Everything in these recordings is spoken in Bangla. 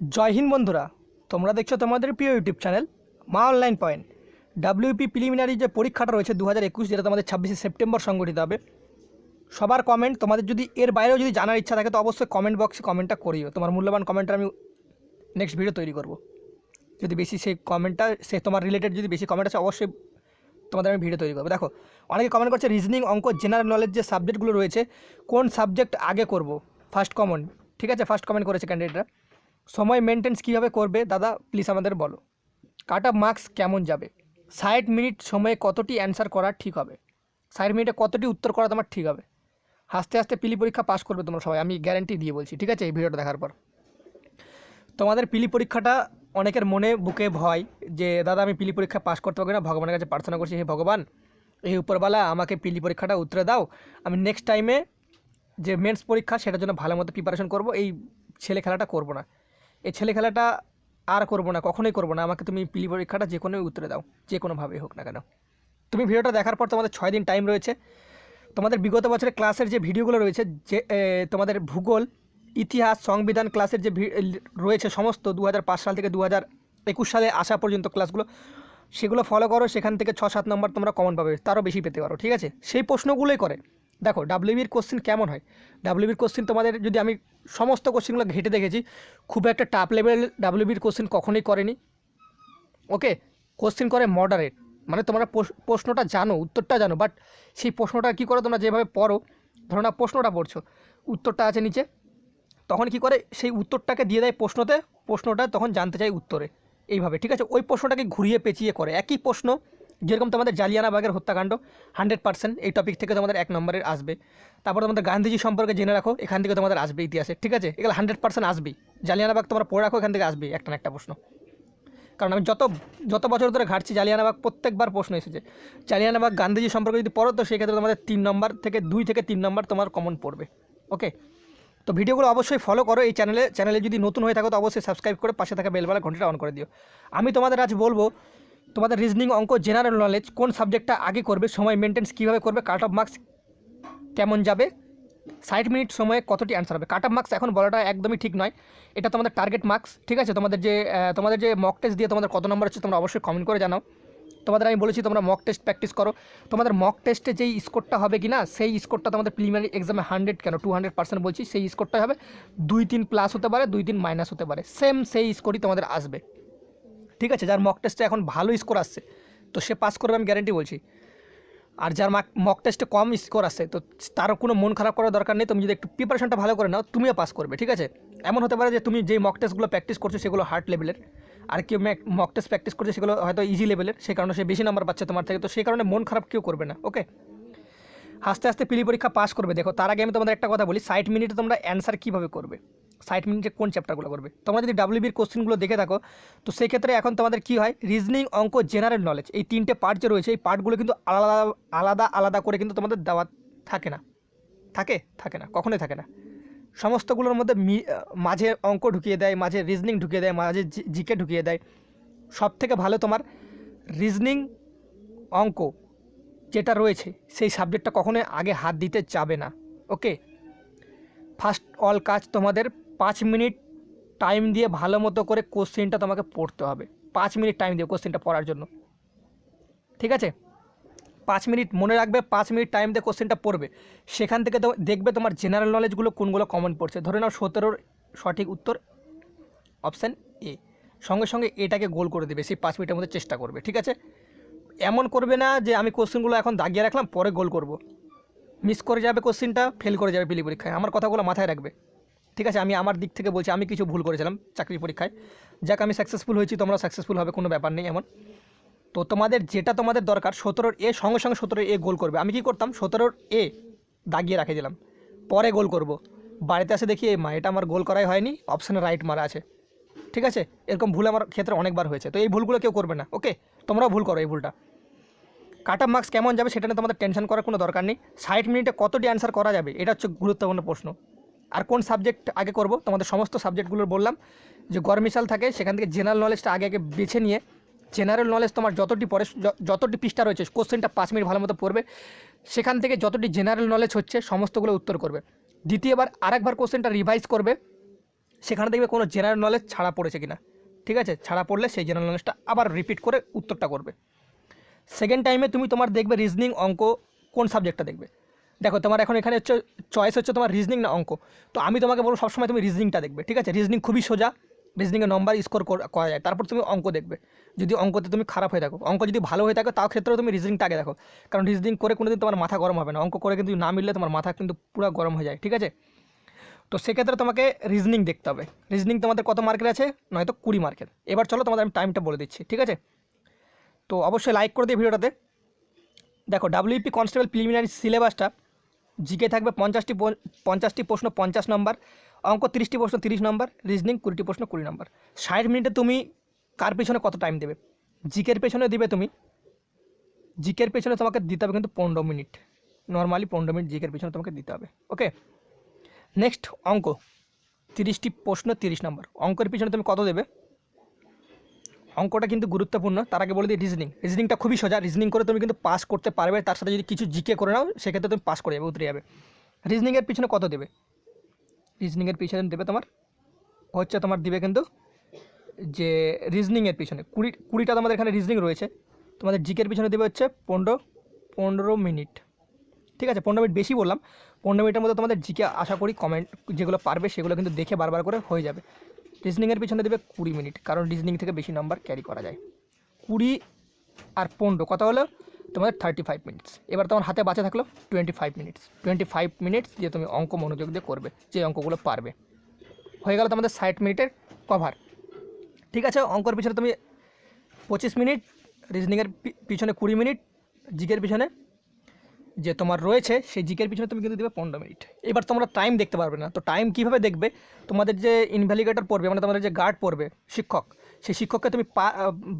জয় হিন্দ বন্ধুরা, তোমরা দেখছ তোমাদের প্রিয় ইউটিউব চ্যানেল মা অনলাইন পয়েন্ট। ডাব্লিউপি প্রিলিমিনারি যে পরীক্ষাটা রয়েছে দু হাজার একুশ, যেটা তোমাদের ছাব্বিশে সেপ্টেম্বর সংগঠিত হবে, সবার কমেন্ট তোমাদের যদি এর বাইরেও যদি জানার ইচ্ছা থাকে, তো অবশ্যই কমেন্ট বক্সে কমেন্টটা করিও। তোমার মূল্যবান কমেন্টটা আমি নেক্সট ভিডিও তৈরি করব। যদি বেশি সেই কমেন্টটা সে তোমার রিলেটেড যদি বেশি কমেন্ট আছে অবশ্যই তোমাদের আমি ভিডিও তৈরি করব। দেখো, অনেকে কমেন্ট করছে রিজনিং অঙ্ক জেনারেল নলেজ যে সাবজেক্টগুলো রয়েছে, কোন সাবজেক্ট আগে করব? ফার্স্ট কমন ঠিক আছে? ফার্স্ট কমেন্ট করেছে ক্যান্ডিডেটরা সময় মেনটেন্স কীভাবে করবে? দাদা প্লিজ আমাদের বলো। কাট অফ মার্কস কেমন যাবে? ষাট মিনিট সময়ে কতটি অ্যান্সার করা ঠিক হবে? ষাট মিনিটে কতটি উত্তর করা তোমার ঠিক হবে? হাসতে হাসতে পিলি পরীক্ষা পাস করবে তোমরা সবাই, আমি গ্যারেন্টি দিয়ে বলছি, ঠিক আছে? এই ভিডিওটা দেখার পর। তোমাদের পিলি পরীক্ষাটা অনেকের মনে, বুকে ভয় যে, দাদা, আমি পিলি পরীক্ষা পাস করতে পারব না? ভগবানের কাছে প্রার্থনা করছি, হে ভগবান, এই উপরবেলা আমাকে পিলি পরীক্ষাটা উত্তরে দাও। আমি নেক্সট টাইমে যে মেন্স পরীক্ষা, সেটার জন্য ভালো মতো প্রিপারেশন করব। এই ছেলে খেলাটা করব না। এই ছেলে খেলাটা আর করব না, কখনোই করব না। আমাকে তুমি পিলি পরীক্ষাটা যে কোনো উত্তরে দাও, যে কোনোভাবেই হোক না কেন। তুমি ভিডিওটা দেখার পর তোমাদের ছয় দিন টাইম রয়েছে। তোমাদের বিগত বছরের ক্লাসের যে ভিডিওগুলো রয়েছে, যে তোমাদের ভূগোল, ইতিহাস, সংবিধান ক্লাসের যে রয়েছে সমস্ত দু হাজার পাঁচ সাল থেকে দু একুশ সালে আসা পর্যন্ত ক্লাসগুলো সেগুলো ফলো করো। সেখান থেকে ছ সাত নম্বর তোমরা কমন পাবে, তারও বেশি পেতে পারো, ঠিক আছে? সেই প্রশ্নগুলোই করে। দেখো ডাব্লিউবির কোশ্চেন কেমন হয়? ডাব্লিউবির কোশ্চেন তোমাদের যদি আমি সমস্ত কোশ্চেনগুলো ঘেটে দেখেছি, খুব একটা টাপ লেভেল ডাব্লিউবির কোশ্চেন কখনোই করেনি। ওকে কোশ্চেন করে মডারেট মানে তোমরা প্রশ্নটা জানো, উত্তরটা জানো বাট সেই প্রশ্নটা কী করো তোমরা যেভাবে পড়ো, ধরো না প্রশ্নটা পড়ছো, উত্তরটা আছে নিচে, তখন কি করে সেই উত্তরটাকে দিয়ে দেয় প্রশ্নতে, প্রশ্নটা তখন জানতে চাই উত্তরে। এইভাবে, ঠিক আছে? ওই প্রশ্নটাকে ঘুরিয়ে পেঁচিয়ে করে। একই প্রশ্ন যেরকম তোমাদের জালিয়ানাবাগের হত্যাকাণ্ড হান্ড্রেড পার্সেন্ট এই টপিক থেকে তোমাদের এক নম্বরের আসবে। তারপর তোমাদের গান্ধীজি সম্পর্কে জেনে রাখো, এখান থেকে তোমাদের আসবে ইতিহাসে, ঠিক আছে? এগুলো হান্ড্রেড পার্সেন্ট আসবেই। জালিয়ানাবাগ তোমরা পড়ে রাখো, এখান থেকে আসবেই একটা একটা প্রশ্ন। কারণ আমি যত যত বছর ধরে ঘাটছি, জালিয়ানাবাগ প্রত্যেকবার প্রশ্ন এসেছে। জালিয়ানাবাগ গান্ধীজি সম্পর্কে যদি পড়ো, তো সেক্ষেত্রে তোমাদের তিন নম্বর থেকে দুই থেকে তিন নম্বর তোমার কমন পড়বে। ওকে তো ভিডিওগুলো অবশ্যই ফলো করো এই চ্যানেলে চ্যানেলে যদি নতুন হয়ে থাকো, তো অবশ্যই সাবস্ক্রাইব করে পাশে থাকা বেলবেলা ঘন্টাটা অন করে দিও। আমি তোমাদের আজ বলব তোমাদের রিজনিং অঙ্ক জেনারেল নলেজ কোন সাবজেক্টটা আগে করবে, সময় মেনটেন্স কীভাবে করবে কাট অফ মার্কস কেমন যাবে, ষাট মিনিট সময়ে কতটি অ্যান্সার হবে। কাট অফ মার্কস এখন বলাটা একদমই ঠিক নয়। এটা তোমাদের টার্গেট মার্কস ঠিক আছে? তোমাদের যে তোমাদের যে মক টেস্ট দিয়ে তোমাদের কত নম্বর হচ্ছে তোমরা অবশ্যই কমেন্ট করে জানাও। তোমাদের আমি বলেছি তোমরা মক টেস্ট প্র্যাকটিস করো। তোমাদের মক টেস্টে যেই স্কোরটা হবে কি না সেই স্কোরটা তোমাদের প্রিলিমিনারি এক্সামে হান্ড্রেড কেন? টু হান্ড্রেড পার্সেন্ট বলছি, সেই স্কোরটাই হবে। দুই তিন প্লাস হতে পারে, দুই তিন মাইনাস হতে পারে। সেম সেই স্কোরই তোমাদের আসবে। ঠিক আছে, যার মক টেস্টে এখন ভালো স্কোর আসছে, তো সে পাস করবে আমি গ্যারেন্টি বলছি। আর যার মক টেস্টে কম স্কোর আসছে, তো তারও কোনো মন খারাপ করার দরকার নেই। তুমি যদি একটু প্রিপারেশনটা ভালো করে নাও, তুমিও পাস করবে, ঠিক আছে? এমন হতে পারে যে তুমি যেই মক টেস্টগুলো প্র্যাকটিস করছ, সেগুলো হার্ড লেভেলের আর কেউ মক টেস্ট প্র্যাকটিস করছে, সেগুলো হয়তো ইজি লেভেলের সেই কারণে সে বেশি নাম্বার পাচ্ছে তোমার থেকে, তো সেই কারণে মন খারাপ কেউ করবে না ওকে আস্তে আস্তে পিলি পরীক্ষা পাস করবে, দেখো, তার আগে আমি তোমাদের একটা কথা বলি, ষাট মিনিটে তোমরা অ্যান্সার কীভাবে করবে? ষাট মিনিটে কোন চ্যাপ্টারগুলো করবে। তোমরা যদি ডাব্লিউবির কোশ্চেনগুলো দেখে থাকো, তো সেক্ষেত্রে এখন তোমাদের কী হয়? রিজনিং অঙ্ক জেনারেল নলেজ এই তিনটে পার্ট যে রয়েছে, এই পার্টগুলো কিন্তু আলাদা আলাদা আলাদা করে কিন্তু তোমাদের দেওয়া থাকে না। থাকে? থাকে না। কখনোই থাকে না। সমস্তগুলোর মধ্যে মাঝে অঙ্ক ঢুকিয়ে দেয়, মাঝে রিজনিং ঢুকিয়ে দেয়, মাঝে জিকে ঢুকিয়ে দেয়। সব থেকে ভালো তোমার রিজনিং অঙ্ক যেটা রয়েছে, সেই সাবজেক্টটা কখনোই আগে হাত দিতে যাবে না। ওকে ফার্স্ট অল কাজ তোমাদের পাঁচ মিনিট টাইম দিয়ে ভালো মতো করে কোশ্চেনটা তোমাকে পড়তে হবে। পাঁচ মিনিট টাইম দিয়ে কোশ্চেনটা পড়ার জন্য। ঠিক আছে? পাঁচ মিনিট মনে রাখবে, পাঁচ মিনিট টাইম দিয়ে কোশ্চেনটা পড়বে। সেখান থেকে তো দেখবে তোমার জেনারেল নলেজগুলো কোনগুলো কমন পড়ছে। ধরে নাও সতেরোর সঠিক উত্তর অপশান এ সঙ্গে সঙ্গে এটাকে গোল করে দেবে, সেই পাঁচ মিনিটের মধ্যে চেষ্টা করবে। ঠিক আছে? এমন করবে না যে আমি কোশ্চেনগুলো এখন দাগিয়ে রাখলাম, পরে গোল করব। মিস করে যাবে কোশ্চেনটা ফেল করে যাবে পিলি পরীক্ষায়। আমার কথাগুলো মাথায় রাখবে। ঠিক আছে, আমি আমার দিক থেকে বলছি, আমি কিছু ভুল করেছিলাম চাকরি পরীক্ষায়। যাক, আমি সাকসেসফুল হয়েছি, তোমরা সাকসেসফুল হবে, কোনো ব্যাপার নেই এমন। তো তোমাদের যেটা তোমাদের দরকার, সতেরোর এ, সঙ্গে সঙ্গে সতেরোর এ গোল করবে। আমি কি করতাম, সতেরোর এ দাগিয়ে রাখে দিলাম। পরে গোল করব। বাড়িতে এসে দেখি এই মা, এটা আমার গোল করাই হয়নি অপশানে রাইট মারা আছে। ঠিক আছে, এরকম ভুল আমার ক্ষেত্রে অনেকবার হয়েছে। তো এই ভুলগুলো কেউ করবে না, ওকে? তোমরাও ভুল করো এই ভুলটা। কাট মার্কস কেমন যাবে সেটা নিয়ে তোমাদের টেনশন করার কোনো দরকার নেই। ষাট মিনিটে কতটি অ্যান্সার করা যাবে, এটা হচ্ছে গুরুত্বপূর্ণ প্রশ্ন। আর কোন সাবজেক্ট আগে করব? তোমাদের সমস্ত সাবজেক্টগুলো বললাম। যে গরমিশাল থাকে, সেখান থেকে জেনারেল নলেজটা আগে আগে বেছে নিয়ে জেনারেল নলেজ তোমার যতটি পরে যতটি পৃষ্ঠা রয়েছে কোশ্চেনটা পাঁচ মিনিট ভালো মতো পড়বে, সেখান থেকে যতটি জেনারেল নলেজ হচ্ছে, সমস্তগুলো উত্তর করবে। দ্বিতীয়বার আরেকবার কোশ্চেনটা রিভাইজ করবে, সেখানে দেখবে কোনো জেনারেল নলেজ ছাড়া পড়েছে কিনা। ঠিক আছে? ছাড়া পড়লে সেই জেনারেল নলেজটা আবার রিপিট করে উত্তরটা করবে। সেকেন্ড টাইমে তুমি তোমার দেখবে রিজনিং অঙ্ক কোন সাবজেক্টটা দেখবে? দেখো, তোমার এখন এখানে হচ্ছে চয়েস হচ্ছে তোমার রিজনিং না অঙ্ক। তো আমি তোমাকে বলব, সবসময় তুমি রিজনিংটা দেখবে, ঠিক আছে? রিজনিং খুবই সোজা। রিজনিংয়ে নম্বর স্কোর করা যায়। তারপর তুমি অঙ্ক দেখবে। যদি অঙ্কতে তুমি খারাপ হয়ে থাকো, অঙ্ক যদি ভালো হয়ে থাকো, তাও ক্ষেত্রেও তুমি রিজনিংটা আগে দেখো। কারণ রিজনিং করে কোনো দিন তোমার মাথা গরম হবে না। অঙ্ক করে কিন্তু না মিললে তোমার মাথা কিন্তু পুরো গরম হয়ে যায়, ঠিক আছে? তো সেক্ষেত্রে তোমাকে রিজনিং দেখতে হবে। রিজনিং তোমাদের কত মার্কের আছে? নয়তো কুড়ি মার্কের এবার চলো, তোমাদের আমি টাইমটা বলে দিচ্ছি, ঠিক আছে? তো অবশ্যই লাইক করে দিই ভিডিওটাতে। দেখো ডাব্লিউপি কনস্টেবল প্রিলিমিনারি সিলেবাসটা জিকে থাকবে পঞ্চাশটি পঞ্চাশটি প্রশ্ন পঞ্চাশ নম্বর, অঙ্ক তিরিশটি প্রশ্ন তিরিশ নম্বর রিজনিং কুড়িটি প্রশ্ন কুড়ি নম্বর। ষাট মিনিটে তুমি কার পেছনে কত টাইম দেবে? জিকের পেছনে দিবে তুমি, জিকের পেছনে তোমাকে দিতে হবে কিন্তু পনেরো মিনিট। নর্মালি পনেরো মিনিট জিকের পেছনে তোমাকে দিতে হবে ওকে নেক্সট অঙ্ক, তিরিশটি প্রশ্ন তিরিশ নম্বর। অঙ্কের পিছনে তুমি কত দেবে? অঙ্কটা কিন্তু গুরুত্বপূর্ণ। তার আগে বলে দিই রিজনিং রিজনিংটা খুবই সোজা। রিজনিং করে তুমি কিন্তু পাস করতে পারবে, তার সাথে যদি কিছু জিকে করে নাও, সেক্ষেত্রে তুমি পাস করে যাবে, উতরে যাবে। রিজনিংয়ের পিছনে কত দেবে? রিজনিংয়ের পিছনে দেবে তোমার, হচ্ছে তোমার দিবে কিন্তু যে রিজনিংয়ের পিছনে। কুড়ি, কুড়িটা তোমাদের এখানে রিজনিং রয়েছে। তোমাদের জিকের পিছনে দেবে হচ্ছে পনেরো পনেরো মিনিট। ঠিক আছে? পনেরো মিনিট বেশি বললাম। পনেরো মিনিটের মধ্যে তোমাদের জিকে আশা করি কমেন্ট যেগুলো পারবে, সেগুলো কিন্তু দেখে বারবার করে হয়ে যাবে। রিজনিংয়ের পিছনে দেবে কুড়ি মিনিট, কারণ রিজনিং থেকে বেশি নাম্বার ক্যারি করা যায়। কুড়ি আর পনেরো কত হলো তোমাদের থার্টি ফাইভ মিনিটস এবার তোমার হাতে বাঁচা থাকল twenty five minutes twenty five minutes দিয়ে তুমি অঙ্ক মনোযোগ দিয়ে করবে, যে অঙ্কগুলো পারবে। হয়ে গেল তোমাদের ষাট মিনিটের কভার ঠিক আছে, অঙ্কর পিছনে তুমি পঁচিশ মিনিট রিজনিংয়ের পিছনে কুড়ি মিনিট জিকের পিছনে যে তোমার রয়েছে, সেই জিকের পিছনে তুমি কিন্তু দেবে পনেরো মিনিট। এবার তোমরা টাইম দেখতে পারবে না। তো টাইম কীভাবে দেখবে? তোমাদের যে ইনভ্যালিগেটর পড়বে মানে তোমাদের যে গার্ড পড়বে, শিক্ষক, সেই শিক্ষককে তুমি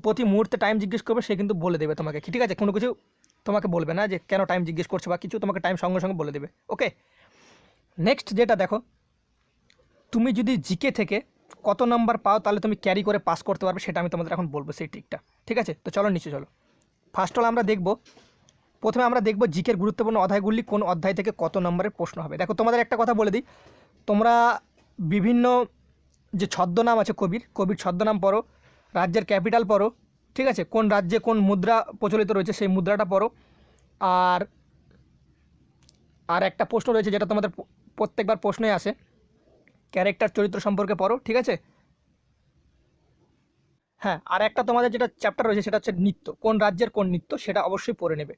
প্রতি মুহূর্তে টাইম জিজ্ঞেস করবে, সে কিন্তু বলে দেবে তোমাকে। ঠিক আছে? কোনো কিছু তোমাকে বলবে না যে কেন টাইম জিজ্ঞেস করছে বা কিছু তোমাকে টাইম সঙ্গে সঙ্গে বলে দেবে। ওকে নেক্সট যেটা দেখো, তুমি যদি জিকে থেকে কত নাম্বার পাও, তাহলে তুমি ক্যারি করে পাস করতে পারবে, সেটা আমি তোমাদের এখন বলব সেই ট্রিকটা ঠিক আছে? তো চলো নিচে চলো। ফার্স্ট অল আমরা দেখব প্রথমে আমরা দেখব জিকের গুরুত্বপূর্ণ অধ্যায়গুলি কোন অধ্যায় থেকে কত নম্বরের প্রশ্ন হবে। দেখো, তোমাদের একটা কথা বলে দিই। তোমরা বিভিন্ন যে ছদ্মনাম আছে কবির কবির ছদ্মনাম পড়ো, রাজ্যের ক্যাপিটাল পড়ো, ঠিক আছে? কোন রাজ্যে কোন মুদ্রা প্রচলিত রয়েছে সেই মুদ্রাটা পড়ো। আর আর একটা প্রশ্ন রয়েছে যেটা তোমাদের প্রত্যেকবার প্রশ্নে আসে। ক্যারেক্টার চরিত্র সম্পর্কে পড়ো, ঠিক আছে? হ্যাঁ আর একটা তোমাদের যেটা চ্যাপ্টার রয়েছে সেটা হচ্ছে নৃত্য। কোন রাজ্যের কোন নৃত্য সেটা অবশ্যই পড়ে নেবে।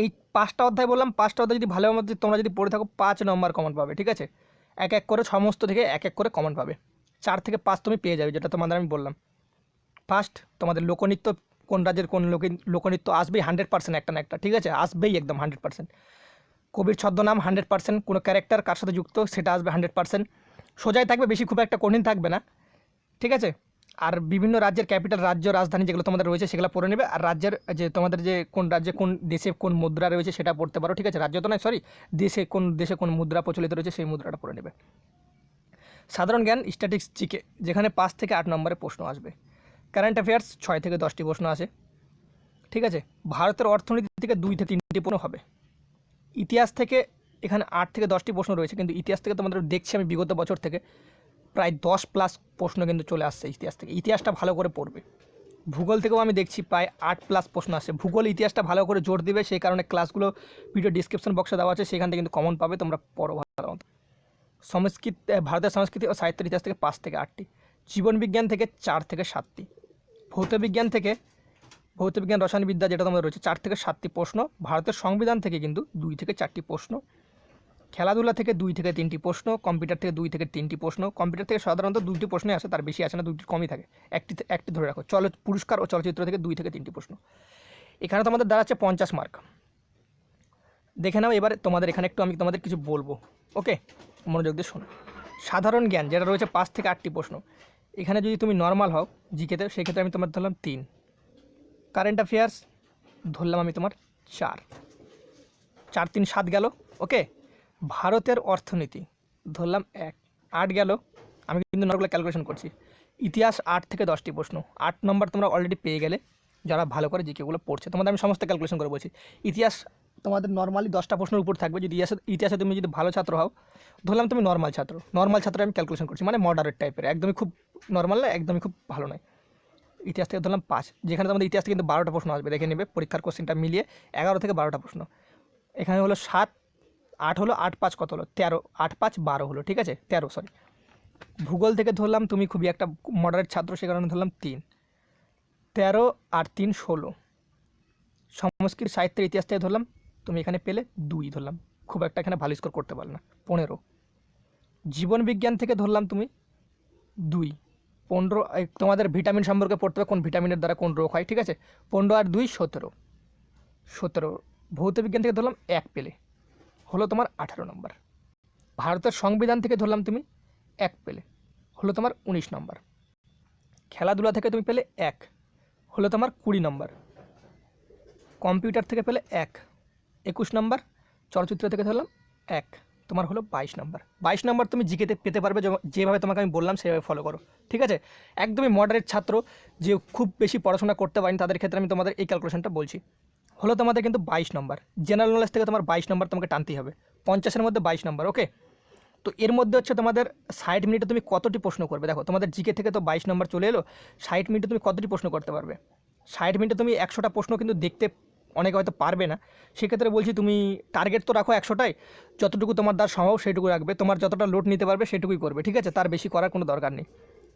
এই পাঁচটা অধ্যায় বললাম, পাঁচটা অধ্যায় যদি ভালো মধ্যে তোমরা যদি পড়ে থাকো, পাঁচ নম্বর কমন পাবে, ঠিক আছে? এক এক করে, সমস্ত থেকে এক এক করে কমন পাবে। চার থেকে পাঁচ তুমি পেয়ে যাবে, যেটা তোমাদের আমি বললাম। ফার্স্ট তোমাদের লোকনৃত্য কোন রাজ্যের কোন লোক, লোকনৃত্য আসবেই হান্ড্রেড পার্সেন্ট একটা না একটা, ঠিক আছে? আসবেই একদম হান্ড্রেড পার্সেন্ট কবির ছদ্মনাম হান্ড্রেড পার্সেন্ট কোনো ক্যারেক্টার কার সাথে যুক্ত সেটা আসবে হান্ড্রেড পার্সেন্ট সোজাই থাকবে, বেশি খুব একটা কঠিন থাকবে না, ঠিক আছে? আর বিভিন্ন রাজ্যের ক্যাপিটাল রাজ্য রাজধানী যেগুলো তোমাদের রয়েছে, সেগুলো পড়ে নেবে। আর রাজ্যের যে তোমাদের যে কোন রাজ্যে কোন দেশে কোন মুদ্রা রয়েছে সেটা পড়তে পারো, ঠিক আছে? রাজ্য তো নয় সরি দেশে কোন দেশে কোন মুদ্রা প্রচলিত রয়েছে সেই মুদ্রাটা পড়ে নেবে। সাধারণ জ্ঞান স্ট্যাটিক্স জিকে যেখানে পাঁচ থেকে আট নম্বরে প্রশ্ন আসবে। কারেন্ট অ্যাফেয়ার্স ছয় থেকে দশটি প্রশ্ন আসে। ঠিক আছে? ভারতের অর্থনীতি থেকে দুই থেকে তিনটি প্রশ্ন হবে। ইতিহাস থেকে এখানে আট থেকে দশটি প্রশ্ন রয়েছে, কিন্তু ইতিহাস থেকে তোমাদের দেখছি আমি বিগত বছর থেকে। প্রায় দশ প্লাস প্রশ্ন কিন্তু চলে আসছে ইতিহাস থেকে। ইতিহাসটা ভালো করে পড়বে। ভূগোল থেকেও আমি দেখছি প্রায় আট প্লাস প্রশ্ন আসছে। ভূগোল, ইতিহাসটা ভালো করে জোর দিবে, সেই কারণে ক্লাসগুলো ভিডিও ডিসক্রিপশন বক্সে দেওয়া আছে, সেখান থেকে কিন্তু কমন পাবে, তোমরা পড়ো ভালো মতো। সংস্কৃত ভারতের সংস্কৃতি ও সাহিত্যের ইতিহাস থেকে পাঁচ থেকে আটটি। জীবন বিজ্ঞান থেকে চার থেকে সাতটি। ভৌত বিজ্ঞান থেকে, ভৌত বিজ্ঞান রসায়নবিদ্যা যেটা তোমাদের রয়েছে, চার থেকে সাতটি প্রশ্ন। ভারতের সংবিধান থেকে কিন্তু দুই থেকে চারটি প্রশ্ন। খেলাধুলা থেকে দুই থেকে তিনটি প্রশ্ন, কম্পিউটার থেকে দুই থেকে তিনটি প্রশ্ন। কম্পিউটার থেকে সাধারণত দুইটি প্রশ্নই আসে, তার বেশি আসে না দুইটি কমই থাকে। একটি একটি ধরে রাখো চল পুরস্কার ও চলচ্চিত্র থেকে দুই থেকে তিনটি প্রশ্ন। এখানে তোমাদের দাঁড়াচ্ছে পঞ্চাশ মার্ক। দেখে নাও এবার তোমাদের এখানে একটু আমি তোমাদের কিছু বলব। ওকে? মনোযোগ দিয়ে শোনো। সাধারণ জ্ঞান, যেটা রয়েছে পাঁচ থেকে আটটি প্রশ্ন। এখানে যদি তুমি নর্মাল হও, জিকেতে, সেক্ষেত্রে আমি তোমার ধরলাম তিন। কারেন্ট অ্যাফেয়ার্স ধরলাম আমি তোমার চার। চার, তিন, সাত গেল, ওকে? ভারতের অর্থনীতি, ধরলাম এক। আট গেল, আমি কিন্তু নর্মাল ক্যালকুলেশন করছি। ইতিহাস আট থেকে দশটি প্রশ্ন। আট নম্বর তোমরা অলরেডি পেয়ে গেলে, যারা ভালো করে জিকেগুলো পড়ছে, তোমাদের আমি সমস্ত ক্যালকুলেশন করে বলছি। ইতিহাস, তোমাদের নর্মালি দশটা প্রশ্নের উপর থাকবে। যদি ইতিহাসে ইতিহাসে তুমি যদি ভালো ছাত্র হও, ধরলাম তুমি নর্মাল ছাত্র। নর্মাল ছাত্র আমি ক্যালকুলেশন করছি মানে মডারেট টাইপের একদমই খুব নর্মাল না, একদমই খুব ভালো নয়। ইতিহাস থেকে ধরলাম পাঁচ। যেখানে তোমাদের ইতিহাস থেকে কিন্তু বারোটা প্রশ্ন আসবে। দেখে নেবে, পরীক্ষার কোশ্চেনটা মিলিয়ে এগারো থেকে বারোটা প্রশ্ন। এখানে হলো সাত আট হলো, আট পাঁচ কত হলো? তেরো, আট পাঁচ বারো হলো, ঠিক আছে? তেরো সরি ভূগোল থেকে ধরলাম, তুমি খুবই একটা মডারেট ছাত্র, সে কারণে ধরলাম তিন। তেরো আর তিন, ষোলো। সংস্কৃত, সাহিত্যের ইতিহাস থেকে ধরলাম, তুমি এখানে পেলে দুই ধরলাম। খুব একটা এখানে ভালো স্কোর করতে পারলে না। পনেরো। জীবন বিজ্ঞান থেকে ধরলাম তুমি দুই। পনেরো তোমাদের ভিটামিন সম্পর্কে পড়তে হবে, কোন ভিটামিনের দ্বারা কোন রোগ হয়, ঠিক আছে? পনেরো আর দুই, সতেরো। সতেরো। ভৌত বিজ্ঞান থেকে ধরলাম এক পেলে। হলো তোমার আঠারো নম্বর। ভারতের সংবিধান থেকে ধরলাম তুমি এক পেলে, হলো তোমার উনিশ নম্বর। খেলাধুলা থেকে তুমি পেলে এক, হলো তোমার কুড়ি নম্বর। কম্পিউটার থেকে পেলে এক, একুশ নম্বর। চলচ্চিত্র থেকে ধরলাম এক, তোমার হলো বাইশ নম্বর। বাইশ নম্বর তুমি জিকেতে পেতে পারবে যেভাবে তোমাকে আমি বললাম সেভাবে ফলো করো, ঠিক আছে? একদমই মডারেট ছাত্র, যে খুব বেশি পড়াশোনা করতে পারেনি, তাদের ক্ষেত্রে আমি তোমাদের এই ক্যালকুলেশনটা বলছি। হলো তোমাদের কিন্তু বাইশ নম্বর। জেনারেল নলেজ থেকে তোমার বাইশ নম্বর তোমাকে টানতেই হবে। পঞ্চাশের মধ্যে বাইশ নম্বর ওকে তো এর মধ্যে হচ্ছে তোমাদের ষাট মিনিটে তুমি কতটি প্রশ্ন করবে? দেখো, তোমাদের জিকে থেকে তো বাইশ নম্বর চলে এলো, ষাট মিনিটে তুমি কতটি প্রশ্ন করতে পারবে? ষাট মিনিটে তুমি একশোটা প্রশ্ন কিন্তু দেখতে অনেকে হয়তো পারবে না। সেক্ষেত্রে বলছি তুমি টার্গেট তো রাখো একশোটাই, যতটুকু তোমার দ্বার সম্ভব সেটুকু রাখবে। তোমার যতটা লোড নিতে পারবে সেটুকুই করবে, ঠিক আছে? তার বেশি করার কোনো দরকার নেই।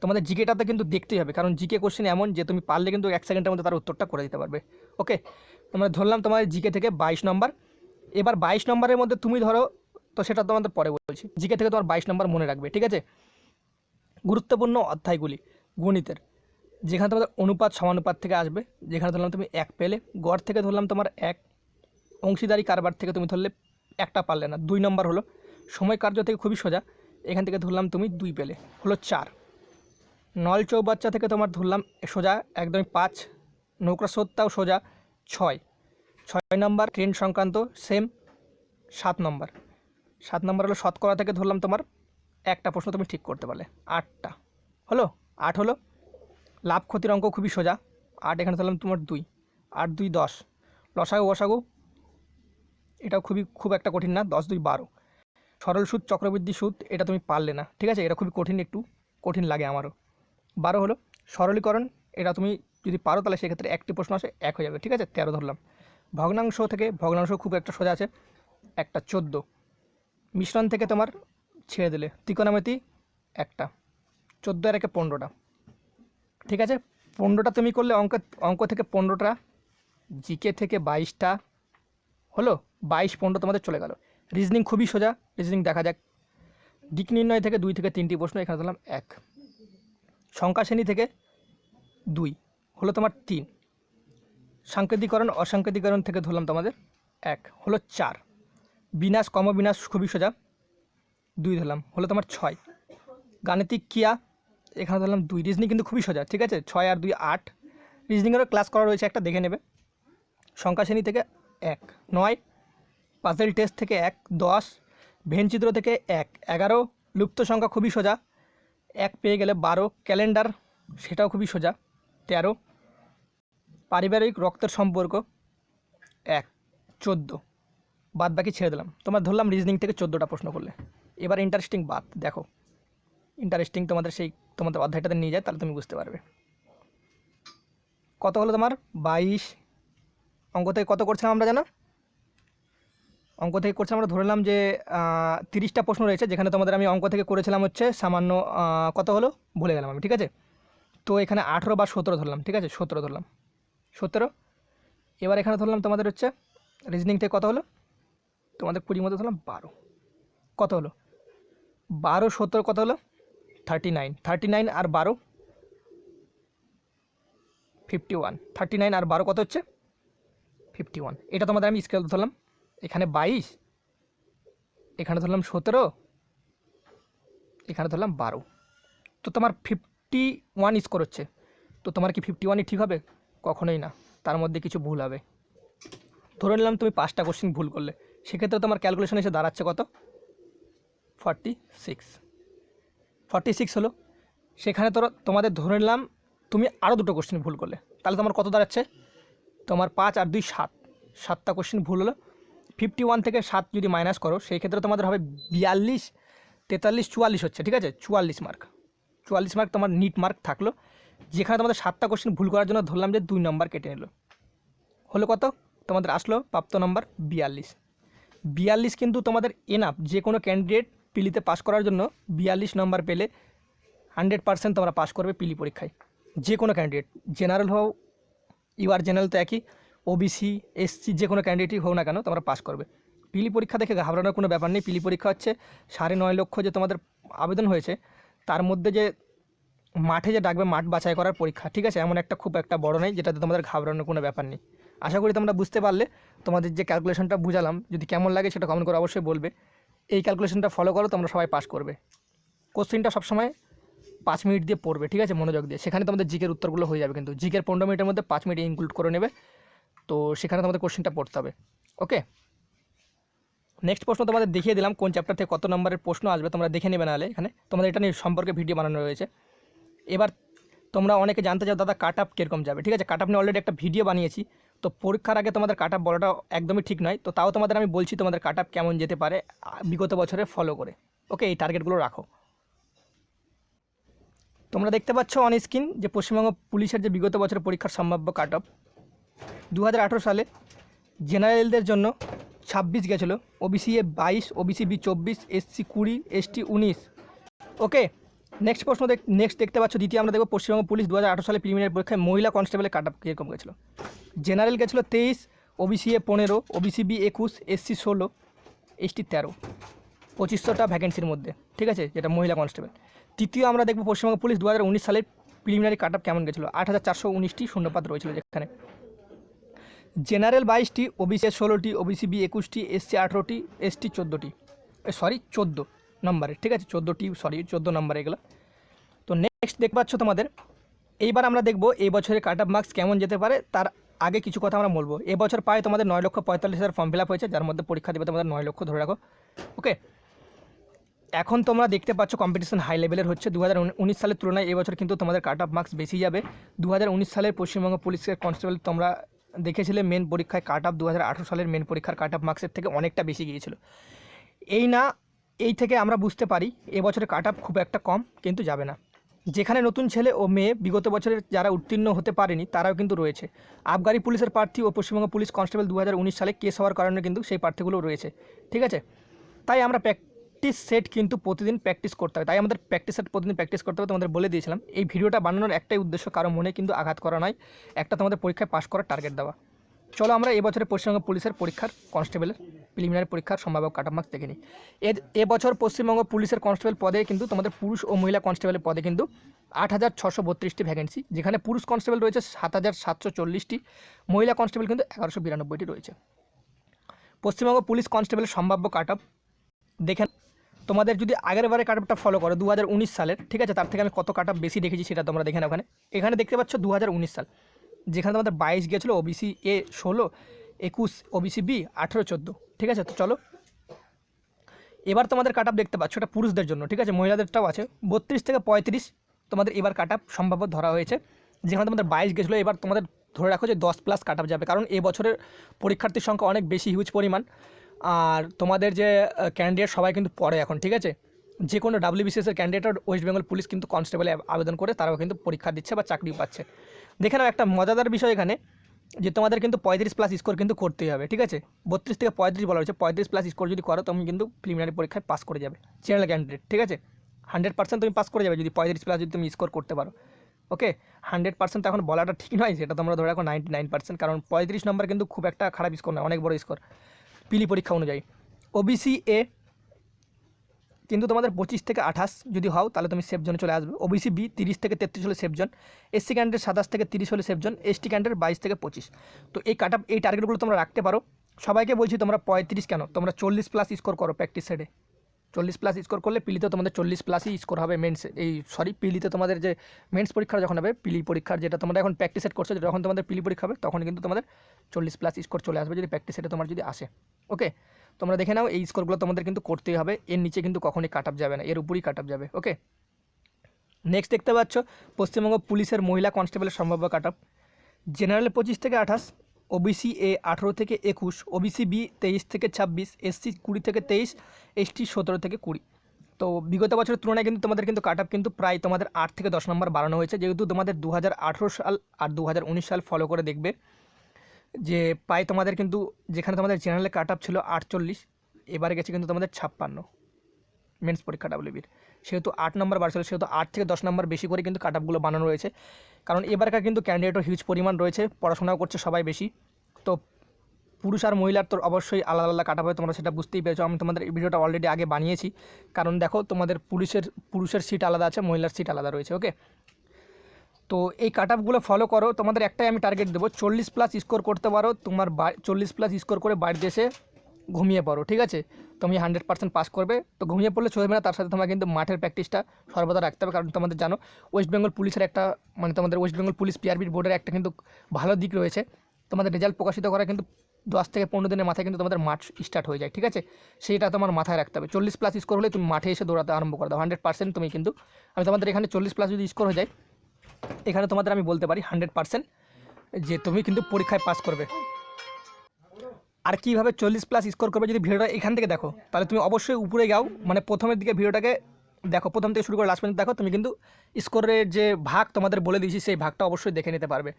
তোমাদের জিকেটাতে কিন্তু দেখতেই হবে, কারণ জিকে কোশ্চেন এমন যে তুমি পারলে কিন্তু এক সেকেন্ডের মধ্যে তার উত্তরটা করে দিতে পারবে ওকে তোমরা ধরলাম তোমার জিকে থেকে বাইশ নম্বর। এবার বাইশ নম্বরের মধ্যে তুমি ধরো, তো সেটা তোমাদের পরে বলছি। জিকে থেকে তোমার বাইশ নম্বর মনে রাখবে, ঠিক আছে? গুরুত্বপূর্ণ অধ্যায়গুলি, গণিতের। যেখানে তোমাদের অনুপাত সমানুপাত থেকে আসবে, যেখানে ধরলাম তুমি এক পেলে, গড় থেকে ধরলাম তোমার এক, অংশীদারি কারবার থেকে তুমি ধরলে একটা পারলে না, দুই নম্বর হলো সময় কার্য থেকে খুবই সোজা, এখান থেকে ধরলাম তুমি দুই পেলে, হলো চার। নল চৌবাচ্চা থেকে তোমার ধরলাম সোজা, একদমই পাঁচ নৌকা সত্তাও সোজা ছয়। ছয় নম্বর ট্রেন সংক্রান্ত সেম সাত নম্বর। সাত নম্বর হলো শতকরা থেকে ধরলাম তোমার একটা প্রশ্ন তুমি ঠিক করতে পারলে। আটটা। হলো? আট হলো? লাভ ক্ষতির অঙ্ক খুবই সোজা। আট এখানে ধরলাম তোমার দুই। আট, দুই, দশ। লসাগু, বসাগু, এটাও খুবই, খুব একটা কঠিন না। দশ, দুই, বারো। সরল সুদ, চক্রবৃদ্ধি সুদ, এটা তুমি পারলে না। ঠিক আছে? এটা খুবই কঠিন একটু। কঠিন লাগে আমারও। বারো হলো? সরলীকরণ, এটা তুমি যদি পারো তাহলে সেক্ষেত্রে একটি প্রশ্ন আসে, এক হয়ে যাবে, ঠিক আছে? তেরো ধরলাম। ভগ্নাংশ থেকে, ভগ্নাংশ খুব একটা সোজা আছে, একটা চোদ্দ। মিশ্রণ থেকে তোমার ছেড়ে দিলে, ত্রিকোণামিতি একটা, চোদ্দ আর একে পনেরোটা, ঠিক আছে? পনেরোটা তুমি করলে অঙ্ক অঙ্ক থেকে পনেরোটা, জিকে থেকে বাইশটা, হলো? বাইশ, পনেরো তোমাদের চলে গেল। রিজনিং খুবই সোজা, রিজনিং দেখা যাক। দিক নির্ণয় থেকে দুই থেকে তিনটি প্রশ্ন এখানে ধরলাম, এক। সংখ্যা শ্রেণি থেকে দুই। হলো তোমার তিন। সাংকেতিকরণ, অসাংকেতিকরণ থেকে ধরলাম তোমাদের এক। হলো চার। বিনাশ কম বিনাশ খুবই সোজা। দুই ধরলাম। হলো তোমার ছয়। গাণিতিক কিয়া এখানে ধরলাম দুই। রিজনিং কিন্তু খুবই সোজা, ঠিক আছে? ছয় আর দুই আট। রিজনিংয়েরও ক্লাস করা রয়েছে, একটা দেখে নেবে। সংখ্যা শ্রেণি থেকে এক। নয়। পাজেল টেস্ট থেকে এক। দশ। ভেনচিত্র থেকে এক। এগারো। লুপ্ত সংখ্যা খুবই সোজা। এক পেয়ে গেলে বারো। ক্যালেন্ডার সেটাও খুবই সোজা। তেরো। পারিবারিক রক্তের সম্পর্ক এক, চোদ্দ। বাদ বাকি ছেড়ে দিলাম। তোমার ধরলাম রিজনিং থেকে চোদ্দোটা প্রশ্ন করলে। এবার ইন্টারেস্টিং বাদ, দেখো। ইন্টারেস্টিং তোমাদের সেই, তোমাদের অধ্যায়টাতে নিয়ে যায়, তাহলে তুমি বুঝতে পারবে। কত হলো তোমার? বাইশ। অঙ্ক থেকে কত করছিলাম আমরা জানো? অঙ্ক থেকে করছিলাম আমরা ধরলাম যে তিরিশটা প্রশ্ন রয়েছে, যেখানে তোমাদের আমি অঙ্ক থেকে করেছিলাম হচ্ছে সামান্য কত হলো? ভুলে গেলাম আমি, ঠিক আছে? তো এখানে আঠেরো বা সতেরো ধরলাম, ঠিক আছে? সতেরো ধরলাম। সতেরো। এবার এখানে ধরলাম তোমাদের হচ্ছে রিজনিং থেকে কত হলো? তোমাদের কুড়ির মধ্যে ধরলাম বারো। কত হলো? বারো, সতেরো কত হলো? থার্টি নাইন থার্টি নাইন আর বারো ফিফটি ওয়ান থার্টি নাইন আর বারো কত হচ্ছে? ফিফটি ওয়ান এটা তোমাদের আমি স্কেল ধরলাম। এখানে বাইশ, এখানে ধরলাম সতেরো, এখানে ধরলাম বারো। তো তোমার ফিফটি ওয়ান স্কোর হচ্ছে। তো তোমার কি ফিফটি ওয়ানই ঠিক হবে? কখনোই না, তার মধ্যে কিছু ভুল হবে। ধরে নিলাম তুমি পাঁচটা কোশ্চেন ভুল করলে, সেক্ষেত্রে তোমার ক্যালকুলেশন এসে দাঁড়াচ্ছে কত? ফর্টি সিক্স ফর্টি সিক্স হলো, সেখানে তোর তোমাদের ধরে নিলাম তুমি আরও দুটো কোশ্চেন ভুল করলে, তাহলে তোমার কত দাঁড়াচ্ছে? তোমার পাঁচ আর দুই সাত। সাতটা কোশ্চেন ভুল হলো ফিফটি ওয়ান থেকে সাত যদি মাইনাস করো, সেই ক্ষেত্রে তোমাদের হবে বিয়াল্লিশ, তেতাল্লিশ, চুয়াল্লিশ হচ্ছে, ঠিক আছে? চুয়াল্লিশ মার্ক চুয়াল্লিশ মার্ক তোমার নিট মার্ক থাকল যেখানে তোমাদের সাতটা কোশ্চেন ভুল করার জন্য ধরলাম যে দুই নম্বর কেটে নিল। হলো কত? তোমাদের আসলো প্রাপ্ত নম্বর বিয়াল্লিশ। বিয়াল্লিশ কিন্তু তোমাদের এনাফ যে কোনো ক্যান্ডিডেট পিলিতে পাস করার জন্য বিয়াল্লিশ নম্বর পেলে হান্ড্রেড পার্সেন্ট তোমরা পাস করবে পিলি পরীক্ষায়। যে কোনো ক্যান্ডিডেট জেনারেল হও ইউআর জেনারেল তো একই ওবিসি এসসি যে কোনো ক্যান্ডিডেটই হোক না কেন তোমরা পাস করবে। পিলি পরীক্ষা দেখে ঘাবড়ানোর কোনো ব্যাপার নেই, পিলি পরীক্ষা হচ্ছে সাড়ে নয় লক্ষ যে তোমাদের আবেদন হয়েছে, তার মধ্যে যে মাঠে যে ডাকবে, মাঠ বাছাই করার পরীক্ষা। ঠিক আছে? এমন একটা খুব একটা বড় নেই, যেটাতে তোমাদের ঘাবড়ানোর কোনো ব্যাপার নেই। আশা করি তোমরা বুঝতে পারলে। তোমাদের যে ক্যালকুলেশনটা বুঝালাম, যদি কেমন লাগে সেটা কমেন্ট করে অবশ্যই বলবে। এই ক্যালকুলেশনটা ফলো করো, তোমরা সবাই পাস করবে। কোশ্চেনটা সবসময় পাঁচ মিনিট দিয়ে পড়বে, ঠিক আছে? মনোযোগ দিয়ে। সেখানে তোমাদের জিকের উত্তরগুলো হয়ে যাবে কিন্তু। জিকের পনেরো মিনিটের মধ্যে পাঁচ মিনিট ইনক্লুড করে নেবে। তো সেখানে তোমাদের কোশ্চেনটা পড়তে হবে। ওকে নেক্সট প্রশ্ন তোমাদের দেখিয়ে দিলাম, কোন চ্যাপ্টার থেকে কত নম্বরের প্রশ্ন আসবে তোমরা দেখে নেবে নাহলে এখানে। তোমাদের এটা নিয়ে সম্পর্কে ভিডিও বানানো রয়েছে। এবার তোমরা অনেকে জানতে চাও, দাদা কাট আপ কীরকম যাবে? ঠিক আছে কাট আপ নিয়ে অলরেডি একটা ভিডিও বানিয়েছি। তো পরীক্ষার আগে তোমাদের কাট আপ বলাটা একদমই ঠিক নয়। তো তাও তোমাদের আমি বলছি তোমাদের কাট আপ কেমন যেতে পারে, বিগত বছরে ফলো করে। ওকে এই টার্গেটগুলো রাখো। তোমরা দেখতে পাচ্ছ অন স্ক্রিন যে পশ্চিমবঙ্গ পুলিশের যে বিগত বছরের পরীক্ষার সম্ভাব্য কাট অফ দু সালে জেনারেলদের জন্য ছাব্বিশ গেছিল ওবিসি এ বাইশ ওবিসি বি চব্বিশ এসসি কুড়ি এসটি উনিশ। ওকে নেক্সট প্রশ্ন নেক্সট দেখতে পাচ্ছ, দ্বিতীয় আমরা দেখব পশ্চিমবঙ্গ পুলিশ দু হাজার আঠারো সালে প্রিলিমিনারি পরীক্ষায় মহিলা কনস্টেবলের কাট আপ কীরকম গেছিল? জেনারেল গেছিল তেইশ ওবিসি এ পনেরো ওবিসি বি একুশ এসসি ষোলো এসটি তেরো। পঁচিশশোটা ভ্যাকেন্সির মধ্যে, ঠিক আছে? যেটা মহিলা কনস্টেবল তৃতীয় আমরা দেখব পশ্চিমবঙ্গ পুলিশ দু সালের প্রিলিমিনারি কাট আপ কেমন গেছিল? আট হাজার চারশো উনিশটি শূন্যপাত রয়েছিল যেখানে। জেনারেল বাইশটি ওবিসি ষোলোটি ওবিসি বি একুশটি এসসি আঠেরোটি এসটি চোদ্দোটি। সরি চোদ্দ। নম্বরে, ঠিক আছে? চোদ্দোটি সরি চোদ্দ নম্বর এগুলো। তো নেক্সট দেখতে পাচ্ছ তোমাদের, এইবার আমরা দেখব এই বছরের কাট আপ মার্কস কেমন যেতে পারে, তার আগে কিছু কথা আমরা বলব। এবছর প্রায় তোমাদের নয় লক্ষ পঁয়তাল্লিশ হাজার ফর্ম ফিল আপ হয়েছে, যার মধ্যে পরীক্ষা দেবে তোমাদের নয় লক্ষ, ধরে রাখো। ওকে এখন তোমরা দেখতে পাচ্ছ কম্পিটিশন হাই লেভেলের হচ্ছে। দু হাজার উনিশ সালের তুলনায় এবছর কিন্তু তোমাদের কাট আপ মার্কস বেশি যাবে। দু হাজার উনিশ সালের পশ্চিমবঙ্গ পুলিশের কনস্টেবল তোমরা দেখেছিলে মেন পরীক্ষায় কাট আপ দু সালের মেন পরীক্ষার কাট আপ মার্কসের থেকে অনেকটা বেশি গিয়েছিল। এই না এই থেকে আমরা বুঝতে পারি এবছরের কাট আপ খুব একটা কম কিন্তু যাবে না। যেখানে নতুন ছেলে ও মেয়ে বিগত বছরের যারা উত্তীর্ণ হতে পারেনি তারাও কিন্তু রয়েছে। আবগারি পুলিশের প্রার্থী ও পশ্চিমবঙ্গ পুলিশ কনস্টেবল দু হাজার উনিশ সালে কেস হওয়ার কারণে কিন্তু সেই প্রার্থীগুলো রয়েছে। ঠিক আছে? তাই আমরা প্র্যাকটিস সেট কিন্তু প্রতিদিন প্র্যাকটিস করতে হবে। তাই আমাদের প্র্যাকটিস সেট প্রতিদিন প্র্যাকটিস করতে হবে তোমাদের বলে দিয়েছিলাম। এই ভিডিওটা বানানোর একটাই উদ্দেশ্য, কারও মনে কিন্তু আঘাত করা নয়। একটা তোমাদের পরীক্ষায় পাশ করার টার্গেট দেওয়া। চলো আমরা এবছরে পশ্চিমবঙ্গ পুলিশের পরীক্ষার কনস্টেবলের প্রিলিমিনারি পরীক্ষার সম্ভাব্য কাট দেখে নিই। এবছর পশ্চিমবঙ্গ পুলিশের কনস্টেবল পদে কিন্তু তোমাদের পুরুষ ও মহিলা কনস্টেবলের পদে কিন্তু আট হাজার ছশো বত্রিশটি ভ্যাকেন্সি যেখানে পুরুষ কনস্টেবল রয়েছে সাত হাজার সাতশো চল্লিশটি, মহিলা কনস্টেবল কিন্তু এগারোশো বিরানব্বইটি রয়েছে। পশ্চিমবঙ্গ পুলিশ কনস্টেবলের সম্ভাব্য কাট অফ দেখেন তোমাদের যদি আগের বারে কাট অফটা ফলো করো দু হাজার উনিশ সালের, ঠিক আছে? তার থেকে আমি কত কাট অফ বেশি দেখেছি সেটা তোমরা দেখে নাও ওখানে। এখানে দেখতে পাচ্ছ দু হাজার উনিশ সাল। যেখানে তোমাদের বাইশ গেছিল ওবিসি এ ষোলো, একুশ ওবিসি বি আঠেরো, চোদ্দ। ঠিক আছে? তো চলো। এবার তোমাদের কাট দেখতে পাচ্ছ, এটা পুরুষদের জন্য, ঠিক আছে? মহিলাদেরটাও আছে। বত্রিশ থেকে পঁয়ত্রিশ তোমাদের এবার কাট সম্ভাব্য ধরা হয়েছে। যেখানে তোমাদের বাইশ গেছিল এবার তোমাদের ধরে রাখো যে দশ প্লাস কাট যাবে। কারণ এ বছরের পরীক্ষার্থীর সংখ্যা অনেক বেশি হিউজ পরিমাণ। আর তোমাদের যে ক্যান্ডিডেট সবাই কিন্তু পড়ে এখন, ঠিক আছে? যে কোনো ডাব্লিউবিসিএসের ক্যান্ডিডেট ওয়েস্ট বেঙ্গল পুলিশ কিন্তু কনস্টেবলে আবেদন করে, তারাও কিন্তু পরীক্ষা দিচ্ছে বা চাকরি পাচ্ছে। দেখে নাও একটা মজাদার বিষয় এখানে, যে তোমাদের কিন্তু পঁয়ত্রিশ প্লাস স্কোর কিন্তু করতেই হবে, ঠিক আছে? বত্রিশ থেকে পঁয়ত্রিশ বলা হয়েছে, পঁয়ত্রিশ প্লাস স্কোর যদি করো তুমি কিন্তু প্রিলিমিনারি পরীক্ষায় পাস করে যাবে জেনারেল ক্যান্ডিডেট ঠিক আছে? হান্ড্রেড পার্সেন্ট তুমি পাস করে যাবে যদি পঁয়ত্রিশ প্লাস যদি তুমি স্কোর করতে পারো ওকে হান্ড্রেড পার্সেন্ট এখন বলাটা ঠিক নয়, সেটা তোমরা ধরে রাখো নাইনটি নাইন পার্সেন্ট কারণ পঁয়ত্রিশ নম্বর কিন্তু খুব একটা খারাপ স্কোর নয়, অনেক বড় স্কোর পিলি পরীক্ষা অনুযায়ী। ওবিসি এ কিন্তু তোমাদের পঁচিশ থেকে আঠাশ যদি হও, তাহলে তুমি সেফ জোনে চলে আসবে। ওবিসি বি তিরিশ থেকে তেত্রিশ হলে সেফ জোন এসসি ক্যান্ডের সাতাশ থেকে তিরিশ হলে সেফ জোন এসটি ক্যান্ডের বাইশ থেকে পঁচিশ। তো এই কাট এই টার্গেটগুলো তোমরা রাখতে পারো। সবাইকে বলছি তোমরা পঁয়ত্রিশ কেন? তোমরা চল্লিশ প্লাস স্কোর করো প্র্যাকটিস সেটে চল্লিশ প্লাস স্কোর করলে পিলিতে তোমাদের চল্লিশ প্লাসই স্কোর হবে মেন্স এই সরি পিলিতে তোমাদের যে মেন্স পরীক্ষা যখন হবে, পিলি পরীক্ষার যেটা তোমরা এখন প্র্যাকটিস সেট করছ, যখন তোমাদের পিলি পরীক্ষা হবে, তখন কিন্তু তোমাদের চল্লিশ প্লাস স্কোর চলে আসবে যদি প্র্যাকটিস সেটে তোমার যদি আসে। ওকে তোমরা দেখে নাও, এই স্কোরগুলো তোমাদের কিন্তু করতেই হবে। এর নিচে কিন্তু কখনই কাট যাবে না, এর উপরই কাট যাবে ওকে নেক্সট দেখতে পাচ্ছ, পশ্চিমবঙ্গ পুলিশের মহিলা কনস্টেবলের সম্ভাব্য কাট আপ জেনারেল পঁচিশ থেকে আঠাশ ওবিসি এ আঠেরো থেকে একুশ ওবিসি বি তেইশ থেকে ছাব্বিশ এসসি কুড়ি থেকে তেইশ এসটি সতেরো থেকে কুড়ি। তো বিগত বছরের তুলনায় কিন্তু তোমাদের কিন্তু কাট কিন্তু প্রায় তোমাদের আট থেকে দশ নম্বর বাড়ানো হয়েছে। যেহেতু তোমাদের দু হাজার আঠেরো সাল আর দু হাজার উনিশ সাল ফলো করে দেখবে। যে প্রায় তোমাদের কিন্তু যেখানে তোমাদের জেনারেলে কাট আপ ছিল আটচল্লিশ, এবারে গেছে কিন্তু তোমাদের ছাপ্পান্ন মেন্স পরীক্ষা ডাব্লিউবির সেহেতু আট নম্বর বাড়ছিল সেহেতু আট থেকে দশ নম্বর বেশি করে কিন্তু কাট আপগুলো বানানো রয়েছে। কারণ এবারকার কিন্তু ক্যান্ডিডেটও হিউজ পরিমাণ রয়েছে, পড়াশোনাও করছে সবাই বেশি। তো পুরুষ আর মহিলার তো অবশ্যই আলাদা আলাদা কাটা হবে তোমরা সেটা বুঝতেই পেরেছ। আমি তোমাদের ভিডিওটা অলরেডি আগে বানিয়েছি। কারণ দেখো, তোমাদের পুরুষের পুরুষের সিট আলাদা আছে, মহিলার সিট আলাদা রয়েছে ওকে তো এই কাট আপগুলো ফলো করো। তোমাদের একটাই আমি টার্গেট দেবো, চল্লিশ প্লাস স্কোর করতে পারো, তোমার চল্লিশ প্লাস স্কোর করে বাড়িতে এসে ঘুমিয়ে পড়ো, ঠিক আছে? তুমি হান্ড্রেড পার্সেন্ট পাস করবে। তো ঘুমিয়ে পড়লে চলবে না, তার সাথে তোমার কিন্তু মাঠের প্র্যাকটিসটা সর্বদা রাখতে হবে, কারণ তোমাদের জানো ওয়েস্ট বেঙ্গল পুলিশের একটা মানে তোমাদের ওয়েস্ট বেঙ্গল পুলিশ পিআরবির বোর্ডের একটা কিন্তু ভালো দিক রয়েছে। তোমাদের রেজাল্ট প্রকাশিত করা কিন্তু দশ থেকে পনেরো দিনের মাথায় কিন্তু তোমাদের মাঠ স্টার্ট হয়ে যায়, ঠিক আছে? সেইটা তোমার মাথায় রাখতে হবে। চল্লিশ প্লাস স্কোর হলে তুমি মাঠে এসে দৌড়াতে আরম্ভ করে দাও হান্ড্রেড পার্সেন্ট তুমি কিন্তু, আমি তোমাদের এখানে চল্লিশ প্লাস যদি স্কোর হয়ে যায় এখানে তোমাদের আমি বলতে পারি হান্ড্রেড পার্সেন্ট যে তুমি কিন্তু পরীক্ষায় পাস করবে। আর কীভাবে চল্লিশ প্লাস স্কোর করবে যদি ভিডিওটা এখান থেকে দেখো, তাহলে তুমি অবশ্যই উপরে যাও মানে প্রথমের দিকে ভিডিওটাকে দেখো, প্রথম থেকে শুরু করে লাস্ট পর্যন্ত দেখো, তুমি কিন্তু স্কোরের যে ভাগ তোমাদের বলে দিয়েছি, সেই ভাগটা অবশ্যই দেখে নিতে পারবে।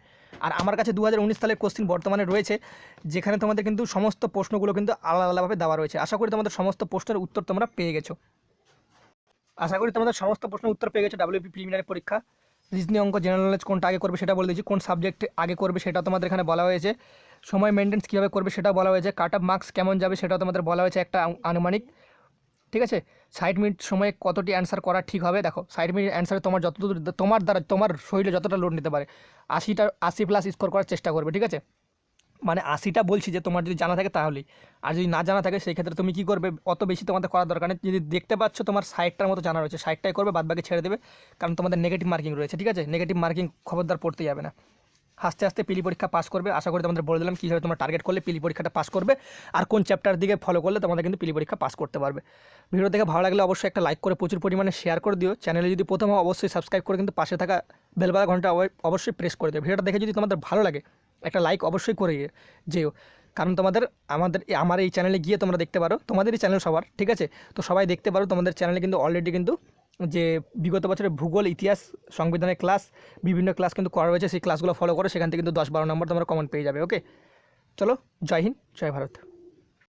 আর আমার কাছে দু হাজার উনিশ সালের কোশ্চিন বর্তমানে রয়েছে, যেখানে তোমাদের কিন্তু সমস্ত প্রশ্নগুলো কিন্তু আলাদা আলাদাভাবে দেওয়া রয়েছে। আশা করি তোমাদের সমস্ত প্রশ্নের উত্তর তোমরা পেয়ে গেছো। আশা করি তোমাদের সমস্ত প্রশ্নের উত্তর পেয়ে গেছো ডাব্লিউপি প্রিলিমিনারি পরীক্ষা। রিজনি অঙ্ক জেনারেল নলেজ কোনটা আগে করবে সেটা বলে দিয়েছি। কোন সাবজেক্ট আগে করবে সেটা তোমাদের এখানে বলা হয়েছে। সময় মেনটেন্স কীভাবে করবে সেটা বলা হয়েছে। কাট মার্কস কেমন যাবে সেটাও তোমাদের বলা হয়েছে একটা আনুমানিক। ঠিক আছে? ষাট মিনিট সময়ে কতটি অ্যান্সার করা ঠিক হবে? দেখো, ষাট মিনিট অ্যান্সারে তোমার যতদূর তোমার দ্বারা তোমার শরীরে যতটা লোড নিতে পারে, আশিটা আশি প্লাস স্কোর করার চেষ্টা করবে, ঠিক আছে? মানে আশিটা বলছি যে তোমার যদি জানা থাকে তাহলেই আর যদি না জানা থাকে সেই ক্ষেত্রে তুমি কী করবে? অত বেশি তোমাদের করার দরকার নেই। যদি দেখতে পাচ্ছ তোমার সাইটটার মতো জানা রয়েছে সাইটটাই করবে বাদ বাকি ছেড়ে দেবে। কারণ তোমাদের নেগেটিভ মার্কিং রয়েছে, ঠিক আছে? নেগেটিভ মার্কিং খবরদার পড়তে যাবে না। আস্তে আস্তে পিলি পরীক্ষা পাস করবে। আশা করি তোমাদের বলে দিলাম কীভাবে তোমরা টার্গেট করলে পিলি পরীক্ষাটা পাস করবে। আর কোন চ্যাপ্টার দিকে ফলো করলে তোমাদের কিন্তু পিলি পরীক্ষা পাস করতে পারবে। ভিডিও দেখে ভালো লাগলে অবশ্যই একটা লাইক করে প্রচুর পরিমাণে শেয়ার করে দিও। চ্যানেলে যদি প্রথম অবশ্যই সাবস্ক্রাইব করে কিন্তু পাশে থাকা বেলবেলা ঘণ্টা অবশ্যই প্রেস করে দিও। ভিডিওটা দেখে যদি তোমাদের ভালো লাগে একটা লাইক অবশ্যই করে যেও। কারণ তোমাদের আমাদের, আমার এই চ্যানেলে গিয়ে তোমরা দেখতে পারো, তোমাদেরই চ্যানেল সবার, ঠিক আছে? তো সবাই দেখতে পারো, তোমাদের চ্যানেলে কিন্তু অলরেডি কিন্তু যে বিগত বছরের ভূগোল, ইতিহাস, সংবিধানের ক্লাস বিভিন্ন ক্লাস কিন্তু করা রয়েছে, সেই ক্লাসগুলো ফলো করে, সেখান থেকে কিন্তু দশ বারো নম্বর তোমরা কমেন্ট পেয়ে যাবে ওকে চলো, জয় হিন্দ, জয় ভারত।